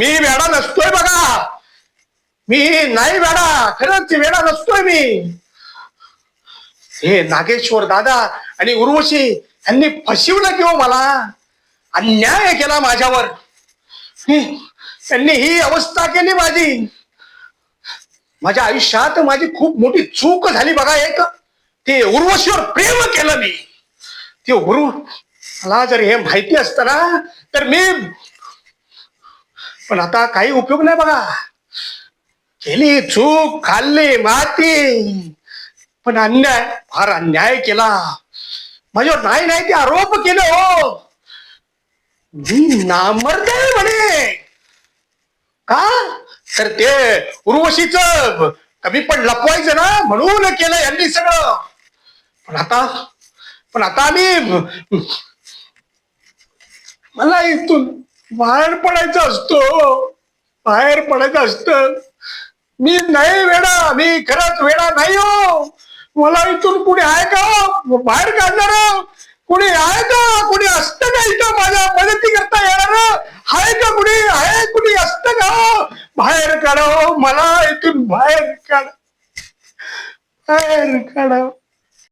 मी वेडा नसतोय बघा. मी नाही वेडा. खरंच वेडा नसतोय मी. हे नागेश्वर दादा आणि उर्वशी यांनी फसवलं किंवा मला? अन्याय केला माझ्यावर. त्यांनी ही अवस्था केली माझी. माझ्या आयुष्यात माझी खूप मोठी चूक झाली बघा एक. ते उर्वशीवर प्रेम केलं मी. ते उर्व मला जर हे माहिती असत ना तर मी पण आता काही उपयोग नाही बघा. केली चूक खाल्ली माती पण अन्याय फार अन्याय केला. माझ्यावर नाही नाही ते आरोप केले हो. मी नामर्द आहे म्हणे. का? तर ते उर्वशीच कमी पण लपवायचं ना म्हणून केलं यांनी सगळं. पण आता पण आता आम्ही मला इथून बाहेर पडायचं असतो. बाहेर पडायचं असतं. मी नाही वेडा मी खरंच वेडा नाही हो. मला इथून कुणी आहे का? बाहेर काढणार? कुणी आहे का? कुणी असतं का इथं माझ्या मदती करता येणार? आहे का कुणी? आहे कुणी असतं का? बाहेर काढा हो, मला इथून बाहेर काढ. बाहेर काढाव